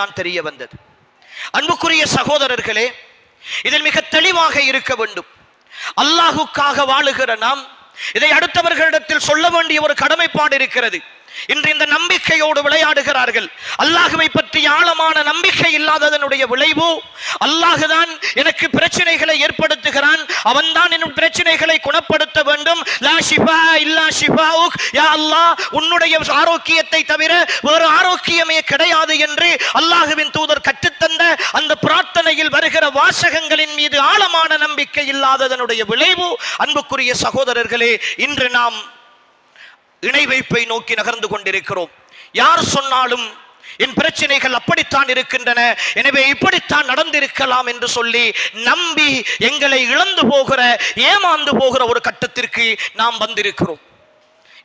தான் தெரிய வந்தது. அன்புக்குரிய சகோதரர்களே இதில் மிக தெளிவாக இருக்க வேண்டும். அல்லாஹுக்காக வாழுகிற நாம் இதை அடுத்தவர்களிடத்தில் சொல்ல வேண்டிய ஒரு கடமைப்பாடு இருக்கிறது. இன்று இந்த நம்பிக்கையோடு விளையாடுகிறார்கள். அல்லாஹுவை பற்றி ஆழமான நம்பிக்கை இல்லாததனுடைய விளைவு அல்லாஹுதான் எனக்கு பிரச்சனைகளை ஏற்படுத்துகிறான். அவன்தான் என் பிரச்சனைகளை குணப்படுத்த வேண்டும். லா ஷிஃபா இல்லா ஷிஃபாவுக். யா அல்லாஹ் உன்னுடைய ஆரோக்கியத்தை தவிர வேறு ஆரோக்கியமே கிடையாது. என்று அல்லாஹுவின் தூதர் கற்றுத்தந்த அந்த பிரார்த்தனையில் வருகிற வாசகங்களின் மீது ஆழமான நம்பிக்கை இல்லாததனுடைய விளைவு. அன்புக்குரிய சகோதரர்களே இன்று நாம் இணை வைப்பை நோக்கி நகர்ந்து கொண்டிருக்கிறோம். யார் சொன்னாலும் என் பிரச்சனைகள் அப்படித்தான் இருக்கின்றன எனவே இப்படித்தான் நடந்திருக்கலாம் என்று சொல்லி நம்பி எங்களை இழந்து போகிற ஏமாந்து போகிற ஒரு கட்டத்திற்கு நாம் வந்திருக்கிறோம்.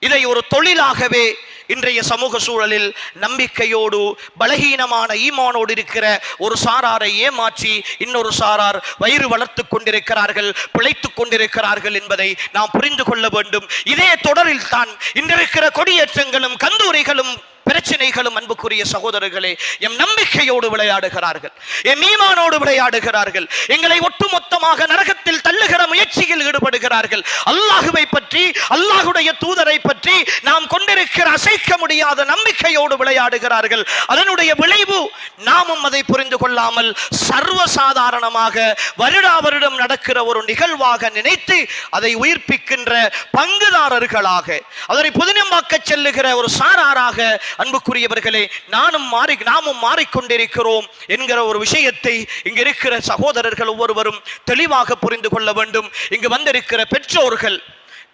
இதை ஒரு தொழிலாகவே இன்றைய சமூக சூழலில் நம்பிக்கையோடு பலகீனமான ஈமானோடு இருக்கிற ஒரு சாராரை ஏமாற்றி இன்னொரு சாரார் வயிறு வளர்த்து கொண்டிருக்கிறார்கள் பிழைத்துக் கொண்டிருக்கிறார்கள் என்பதை நாம் புரிந்து கொள்ள வேண்டும். இதே தொடரில் தான் இன்றிருக்கிற கொடியேற்றங்களும் கந்தூரிகளும் பிரச்சனைகளும் அன்புக்குரிய சகோதரர்களே எம் நம்பிக்கையோடு விளையாடுகிறார்கள் எம் ஈமானோடு விளையாடுகிறார்கள் எங்களை ஒட்டுமொத்தமாக நரகத்தில் தள்ளுகிற முயற்சியில் ஈடுபடுகிறார்கள். அல்லாஹுவை பற்றி அல்லாஹுடைய தூதரை பற்றி நாம் கொண்டிருக்கிற அசைக்க முடியாத நம்பிக்கையோடு விளையாடுகிறார்கள். அதனுடைய விளைவு நாமும் அதை புரிந்து கொள்ளாமல் சர்வசாதாரணமாக வருடா வருடம் நடக்கிற ஒரு நிகழ்வாக நினைத்து அதை உயிர்ப்பிக்கின்ற பங்குதாரர்களாக அதனை புதினமாக்க செல்லுகிற ஒரு சாராராக அன்புக்குரியவர்களே நானும் மாறி நாமும் மாறிக்கொண்டிருக்கிறோம் என்கிற ஒரு விஷயத்தை இங்க இருக்கிற சகோதரர்கள் ஒவ்வொருவரும் தெளிவாக புரிந்து கொள்ள வேண்டும். இங்கு வந்திருக்கிற பெற்றோர்கள்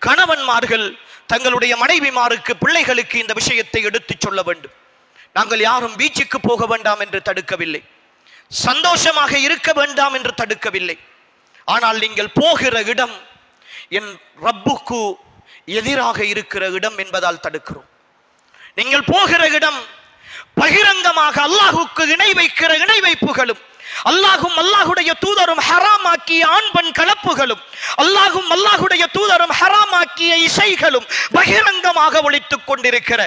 கணவன்மார்கள் தங்களுடைய மனைவிமாருக்கு பிள்ளைகளுக்கு இந்த விஷயத்தை எடுத்துச் சொல்ல வேண்டும். நாங்கள் யாரும் பீச்சுக்கு போக வேண்டாம் என்று தடுக்கவில்லை. சந்தோஷமாக இருக்க வேண்டாம் என்று தடுக்கவில்லை. ஆனால் நீங்கள் போகிற இடம் என் ரப்புக்கு எதிராக இருக்கிற இடம் என்பதால் தடுக்கிறோம். நீங்கள் போகிற இடம் பகிரங்கமாக அல்லாஹுக்கு இணை வைக்கிற இணை வைப்புகளும் அல்லாஹும் அல்லாஹுடைய தூதரும் ஹராமாக்கிய ஆண் பெண் கலப்புகளும் அல்லாஹும் அல்லாஹுடைய தூதரும் ஹராமாக்கிய இசைகளும் பகிரங்கமாக ஒழித்துக் கொண்டிருக்கிற.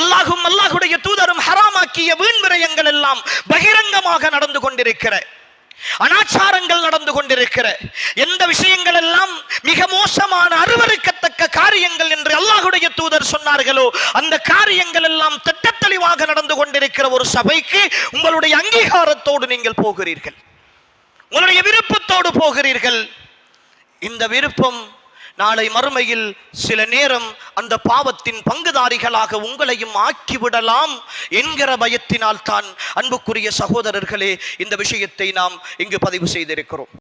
அல்லாஹும் அல்லாஹுடைய தூதரும் ஹராமாக்கிய வீண் விரயங்கள் எல்லாம் பகிரங்கமாக நடந்து கொண்டிருக்கிற அனாச்சாரங்கள் நடந்து கொண்டிருக்கிற. எந்த விஷயங்கள் எல்லாம் மிக மோசமான அருவருக்கத்தக்க காரியங்கள் என்று அல்லாஹுடைய தூதர் சொன்னார்களோ அந்த காரியங்கள் எல்லாம் திட்டத்தெளிவாக நடந்து கொண்டிருக்கிற ஒரு சபைக்கு உங்களுடைய அங்கீகாரத்தோடு நீங்கள் போகிறீர்கள். உங்களுடைய விருப்பத்தோடு போகிறீர்கள். இந்த விருப்பம் நாளை மறுமையில் சில நேரம் அந்த பாவத்தின் பங்குதாரிகளாக உங்களையும் ஆக்கிவிடலாம் என்கிற பயத்தினால் தான் அன்புக்குரிய சகோதரர்களே இந்த விஷயத்தை நாம் இங்கு பதிவு செய்திருக்கிறோம்.